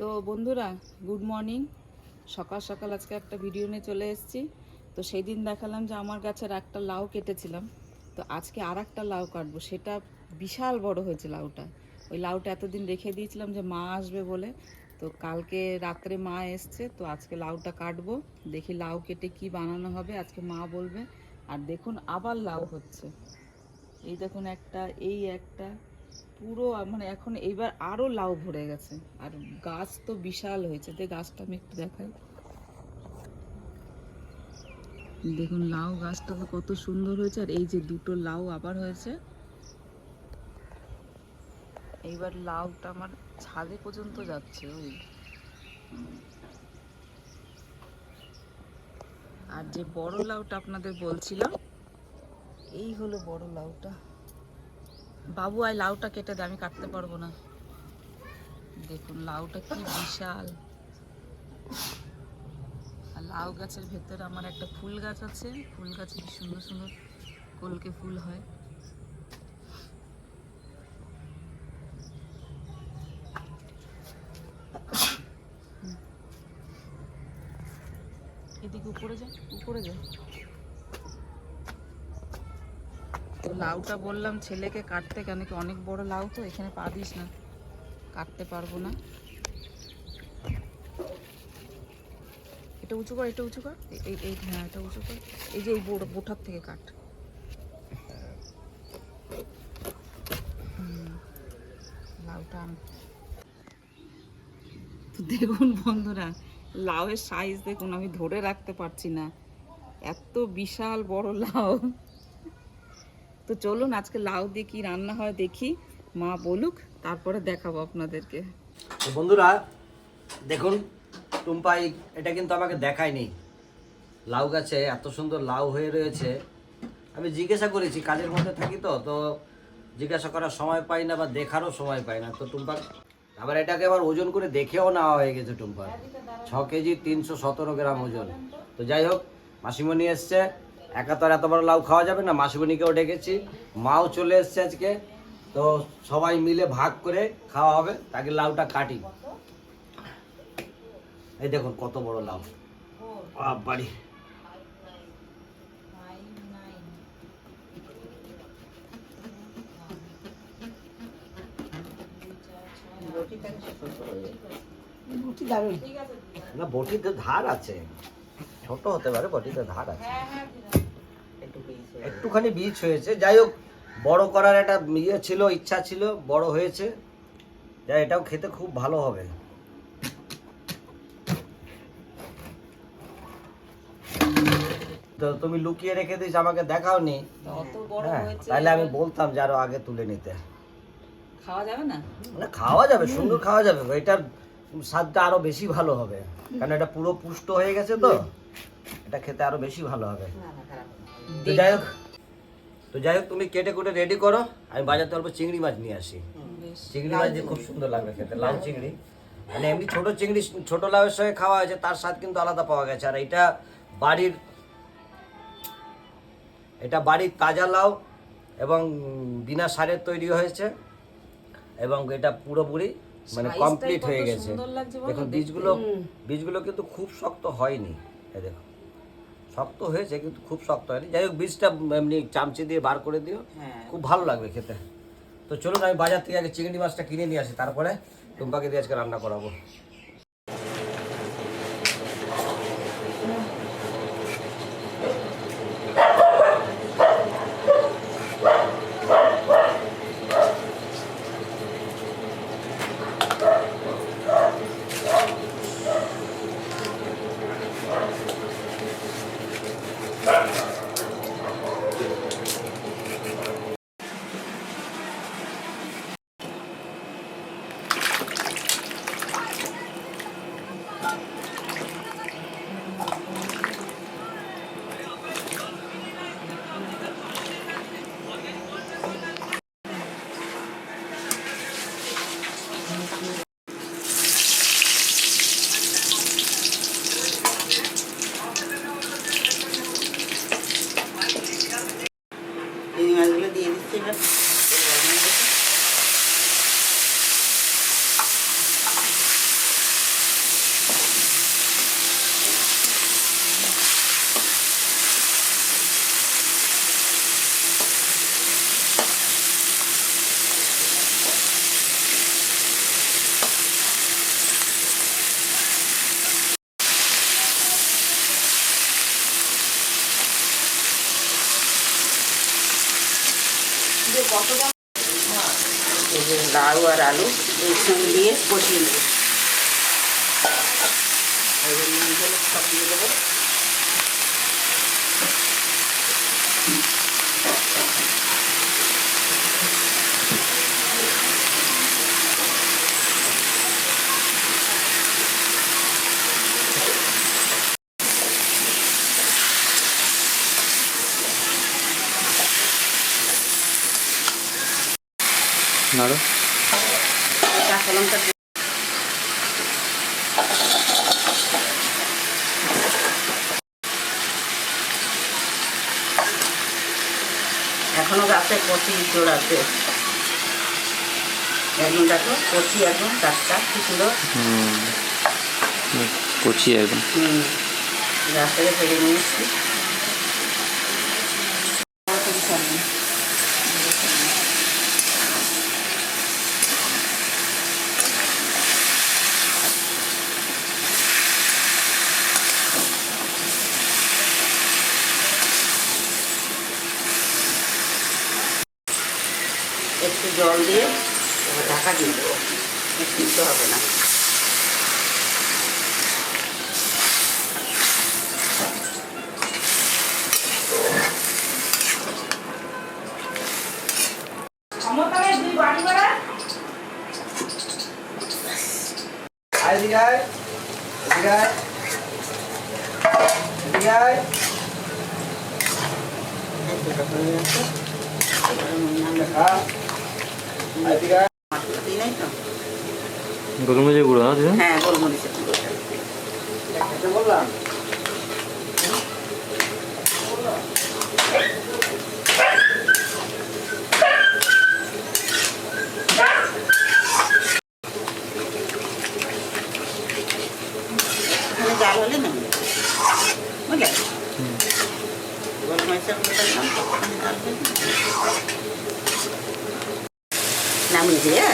তো বন্ধুরা good morning সকাল সকাল আজকে একটা ভিডিও নিয়ে চলে এসেছি। তো সেই দিন দেখালাম যে আমার গাছের একটা লাউ কেটেছিলাম। তো আজকে আর একটা লাউ কাটবো, সেটা বিশাল বড় হয়েছে লাউটা। ওই লাউটা এতদিন রেখে দিয়েছিলাম যে মা আসবে বলে। তো কালকে রাত্রে মা এসছে, তো আজকে লাউটা কাটবো। দেখি লাউ কেটে কি বানানো হবে, আজকে মা বলবে। আর দেখুন আবার লাউ হচ্ছে। এই দেখুন একটা, এই একটা। পুরো মানে এখন এইবার আরও লাউ ভরে গেছে। আর গাছ তো বিশাল হয়েছে যে গাছটা আমি একটু দেখাই। দেখুন, লাউ গাছটা তো কত সুন্দর হয়েছে, আর এই যে দুটো লাউ আবার হয়েছে। এইবার লাউটা আমার ছাদে পর্যন্ত যাচ্ছে, ওই। আর যে বড় লাউটা আপনাদের বলছিলাম, এই হলো বড় লাউটা। বাবু, আয় লাউটা কেটে দে, আমি কাটতে পারব না। দেখুন, লাউটা কি বিশাল। আর লাউ গাছের ভেতরে আমার একটা ফুল গাছ আছে। ফুল গাছে কি সুন্দর সুন্দর কলকে ফুল হয়। এদিকে উপরে যা উপরে যা তো লাউটা বললাম, ছেলেকে কাটতে কেন কি অনেক বড় লাউ তো, এখানে পা দিস না। কাটতে পারব না। এটা উঁচু কর, এটা উঁচু কর। এই এই হ্যাঁ এটা উঁচু কর। এই যে এই বোঠার থেকে কাট। লাউটা দেখুন বন্ধুরা, লাউয়ের সাইজ দেখুন, আমি ধরে রাখতে পারছি না। এত বিশাল বড় লাউ। তো চলুন আজকে লাউ দিয়ে কি রান্না হয় দেখি। মা বলুক, তারপরে দেখাবো আপনাদেরকে। তো বন্ধুরা, দেখুন টুম্পাই এটা কিন্তু আমাকে দেখায়নি। লাউ গাছে এত সুন্দর লাউ হয়ে রয়েছে। আমি জিজ্ঞাসা করেছি, কাজের মধ্যে থাকি তো তো জিজ্ঞাসা করার সময় পাই না বা দেখারও সময় পাই না। তো টুম্পা, আবার এটাকে আবার ওজন করে দেখেও নেওয়া হয়ে গেছে টুম্পার ছ কেজি তিনশো সতেরো গ্রাম ওজন। তো যাই হোক, মাসিমণি এসছে। একা তো আর এত বড় লাউ খাওয়া যাবে না মাসিমণিকেও ডেকেছি মাও চলে এসছে আজকে। তো সবাই মিলে ভাগ করে খাওয়া হবে তাকে লাউটা কাটি। এই দেখুন কত বড় লাউ। বাড়ি। না বটিতে ধার আছে। ছোট হতে পারে বটিতে ধার আছে। একটুখানি বীজ হয়েছে। যাই হোক বড় করার একটা ইয়ে ছিল ইচ্ছা ছিল বড় হয়েছে। যা এটাও খেতে খুব ভালো হবে। তো তুমি লুকিয়ে রেখে দিস আমাকে দেখাওনি। হ্যাঁ তাহলে আমি বলতাম যে আরও আগে তুলে নিতে। খাওয়া যাবে না? না খাওয়া যাবে সুন্দর খাওয়া যাবে। এটার স্বাদটা আরও বেশি ভালো হবে। কারণ এটা পুরো পুষ্ট হয়ে গেছে তো। এটা খেতে আরও বেশি ভালো হবে। তো যাই হোক তো যাই হোক তুমি কেটে কুটে রেডি করো। আমি বাজার অল্প চিংড়ি মাছ নিয়ে আসি। চিংড়ি মাছ দিয়ে খুব সুন্দর লাগবে খেতে লাল চিংড়ি। মানে এমনি ছোট চিংড়ি ছোট লাউয়ের সঙ্গে খাওয়া হয়েছে তার স্বাদ কিন্তু আলাদা পাওয়া গেছে। আর এটা বাড়ির এটা বাড়ির তাজা লাউ এবং বিনা সারের তৈরি হয়েছে এবং এটা পুরোপুরি মানে কমপ্লিট হয়ে গেছে। দেখুন বীজগুলো বীজগুলো কিন্তু খুব শক্ত হয়নি। দেখো শক্ত হয়েছে কিন্তু খুব শক্ত হয়নি। যাই হোক বীজটা এমনি চামচি দিয়ে বার করে দিও। হ্যাঁ। খুব ভালো লাগবে খেতে। তো চলুন আমি বাজার থেকে আগে চিংড়ি মাছটা কিনে নিয়ে আসি তারপরে টুম্পাকে দিয়ে আজকে রান্না করাবো। লাউ আর আলু এর সঙ্গে দিয়ে কষিয়ে নেব। সব দিয়ে দেবো। কাঁচা লঙ্কা এখনও গাছে কচি জোড়াতে এখন দেখো কচি একদম টাটকা কি সুন্দর। কচি একদম। গাছ থেকে ফেলে নিয়ে এসছি একটু জল দিয়ে এবার ঢাকা দিয়ে দেবো। সিদ্ধ হবে না। ক্ষমতায় দুই বাড়ি বেড়া গোলমরিচের গুঁড়ো হ্যাঁ গোলমরিচের গুঁড়োটা বললাম জাল হলে নামিয়ে বুঝলে? গোলমরিচের গুঁড়োটা দিলাম ওখানে জাল হলে নামিয়ে দিয়ে